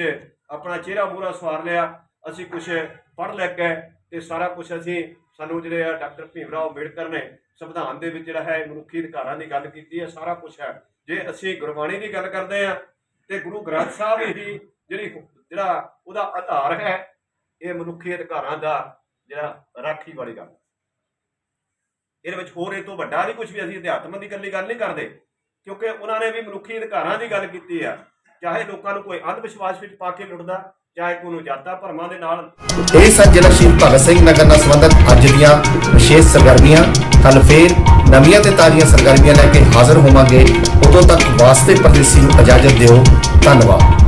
ਆਪਣਾ ਚਿਹਰਾ ਮੂਹਰਾ ਸਵਾਰ ਲਿਆ, ਅਸੀਂ ਕੁਝ ਪੜ੍ਹ ਲੈ ਕੇ ਤੇ ਸਾਰਾ ਕੁਝ ਅਸੀਂ ਸਾਨੂੰ ਜਿਹੜੇ ਆ ਡਾਕਟਰ ਭੀਮ ਰਾਓ ਅੰਬੇਡਕਰ ਨੇ ਸੰਵਿਧਾਨ ਦੇ ਵਿੱਚ ਜਿਹੜਾ ਹੈ ਮਨੁੱਖੀ ਅਧਿਕਾਰਾਂ ਦੀ ਗੱਲ ਕੀਤੀ ਹੈ, ਸਾਰਾ ਕੁਝ ਹੈ। ਜੇ ਅਸੀਂ ਗੁਰਬਾਣੀ ਦੀ ਗੱਲ ਕਰਦੇ ਆ ਤੇ ਗੁਰੂ ਗ੍ਰੰਥ ਸਾਹਿਬ ਹੀ ਜਿਹੜੀ ਜਿਹੜਾ ਉਹਦਾ ਆਧਾਰ ਹੈ, ਇਹ ਮਨੁੱਖੀ ਅਧਿਕਾਰਾਂ ਦਾ ਜਿਹੜਾ ਰਾਖੀ ਵਾਲੀ ਗੱਲ। ਇਹਦੇ ਵਿੱਚ ਹੋਰ ਇਹ ਤੋਂ ਵੱਡਾ ਨਹੀਂ ਕੁਝ ਵੀ, ਅਸੀਂ ਅਧਿਆਤਮ ਦੀ ਇਕੱਲੀ ਗੱਲ ਨਹੀਂ ਕਰਦੇ, ਕਿਉਂਕਿ ਉਹਨਾਂ ਨੇ ਵੀ ਮਨੁੱਖੀ ਅਧਿਕਾਰਾਂ ਦੀ ਗੱਲ ਕੀਤੀ ਆ। ਚਾਹੇ ਲੋਕਾਂ ਨੂੰ ਕੋਈ ਅੰਧ ਵਿਸ਼ਵਾਸ ਵਿੱਚ ਪਾ ਕੇ ਲੁੱਟਦਾ, ਚਾਹੇ ਕੋਈ ਨੂੰ ਜਾਤਾਂ ਭਰਮਾਂ ਦੇ ਨਾਲ। ਇਹ ਸਨ ਜ਼ਿਲ੍ਹਾ ਸ਼ਹੀਦ ਭਗਤ ਸਿੰਘ ਨਗਰ ਨਾਲ ਸੰਬੰਧਿਤ ਅੱਜ ਦੀਆਂ ਵਿਸ਼ੇਸ਼ ਸਰਗਰਮੀਆਂ। ਕੱਲ ਫੇਰ ਨਵੀਆਂ ਤੇ ਤਾਜ਼ੀਆਂ ਸਰਗਰਮੀਆਂ ਲੈ ਕੇ ਹਾਜ਼ਰ ਹੋਵਾਂਗੇ। ਉਦੋਂ ਤੱਕ ਵਾਸਤੇ ਪਰਦੇਸੀ ਨੂੰ ਇਜਾਜ਼ਤ ਦਿਓ। ਧੰਨਵਾਦ।